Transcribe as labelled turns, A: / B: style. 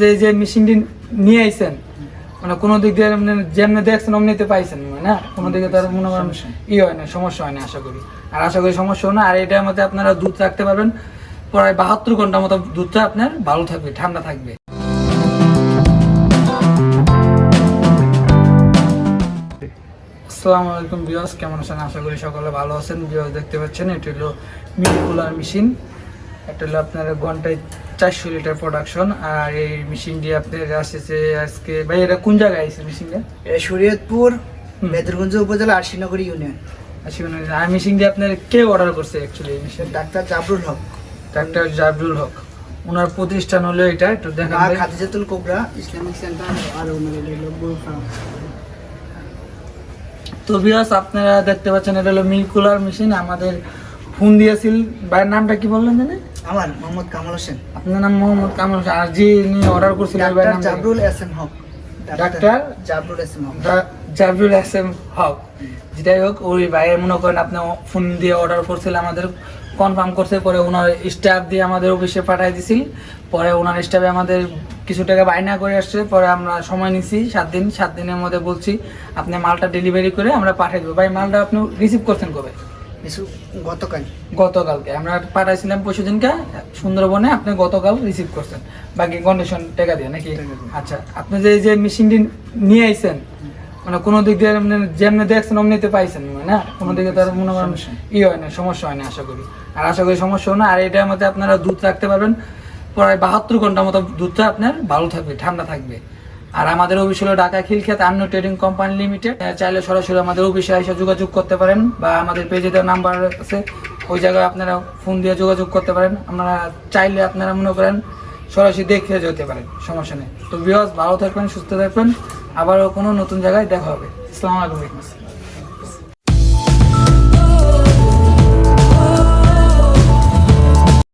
A: যে যে মেশিনটি নিয়ে আইছেন মানে কোনো দিক দিয়ে মানে যেমনি দেখছেন অমনিতে পাইছেন মানে না? কোনো দিকে তার মনে করেন ই হয় না সমস্যা হয় না আশা করি। আর আশা করি সমস্যা হয় না আর এটার মধ্যে আপনারা দুধ রাখতে পারবেন প্রায় বাহাত্তর ঘণ্টার মতো দুধটা আপনার ভালো থাকবে ঠান্ডা থাকবে। আসসালামু আলাইকুম বিয়াস কেমন আছেন? আশা করি সকলে ভালো আছেন। বিয়াস দেখতে পাচ্ছেন এটা হলো মিল কুলার মেশিন। এটা হলো আপনার ঘন্টায় চারশো লিটার প্রোডাকশন আর এই মেশিনটি আপনার আসছে আজকে ভাই এটা কোন জায়গায় আছে মেশিনটা
B: এটা শরীয়তপুর
A: হুম।
B: বেদরগঞ্জ উপজেলা আরশিনগর ইউনিয়ন।
A: আসলে আর মেশিনটি আপনার কে অর্ডার করছে actually
B: doctor Jabrul Haque.
A: Doctor Jabrul Haque. ওনার প্রতিষ্ঠান হলো এটা একটু ভাই।
B: খাদিজাতুল কোবরা ইসলামিক সেন্টার আর ওনার
A: তো বিয়াস আপনারা দেখতে পাচ্ছেন এটা হলো মিল কুলার মেশিন আমাদের ফোন দিয়েছিল। ভাইয়ের নামটা কি বললেন জানে?
B: আমার মোহাম্মদ কামাল হোসেন।
A: আপনার নাম মোহাম্মদ কামাল হোসেন। আর যিনি অর্ডার করছিলেন ওই ভাইয়ের নাম
B: Jabrul S M Haque.
A: Doctor?
B: Jabrul S M Haque.
A: Jabirul S M Haque. যেটাই হোক ওই ভাইয়ে মনে করেন আপনি ফোন দিয়ে অর্ডার করছিল আমাদের কনফার্ম করছে পরে ওনার স্টাফ দিয়ে আমাদের অফিসে পাঠিয়ে দিছিল। পরে ওনার স্টাফে আমাদের কিছু টাকা বাইনা করে আসছে পরে আমরা সময় নিছি সাত দিন। সাত দিনের মধ্যে বলছি আপনি মালটা ডেলিভারি করে আমরা পাঠিয়ে দেবো। ভাই মালটা আপনি রিসিভ করছেন কবে?
B: কিছু গতকাল।
A: গতকালকে। আমরা পাঠাইছিলাম পরশু দিনকে সুন্দরবনে আপনি গতকাল রিসিভ করছেন। বাকি কন্ডিশন টাকা দিয়ে নাকি? আচ্ছা আপনি যে যে মেশিনটি নিয়ে আইছেন মানে কোনো দিক দিয়ে মানে যেমনি দেখছেন অমনিতে পাইছেন না? কোনো দিকে তার মনে করেন ই হয় না সমস্যা হয় না আশা করি। আর আশা করি সমস্যা হয় না। আর এটার মধ্যে আপনারা দুধ রাখতে পারবেন। প্রায় বাহাত্তর ঘণ্টার মতো দুধটা আপনার ভালো থাকবে ঠান্ডা থাকবে। আর আমাদের অফিস হলো ঢাকা খিলখ্যাত আন্ন ট্রেডিং কোম্পানি লিমিটেড। চাইলে সরাসরি আমাদের অফিসে এসে যোগাযোগ করতে পারেন বা আমাদের পেজে দেওয়া নাম্বার আছে। ওই জায়গায় আপনারা ফোন দিয়ে যোগাযোগ করতে পারেন। আপনারা চাইলে আপনারা মনে করেন সরাসরি দেখে যেতে পারেন, সমস্যা নেই। তো বিহস ভালো থাকবেন, সুস্থ থাকবেন। আবারও কোনো নতুন জায়গায় দেখা হবে। আসসালামু আলাইকুম।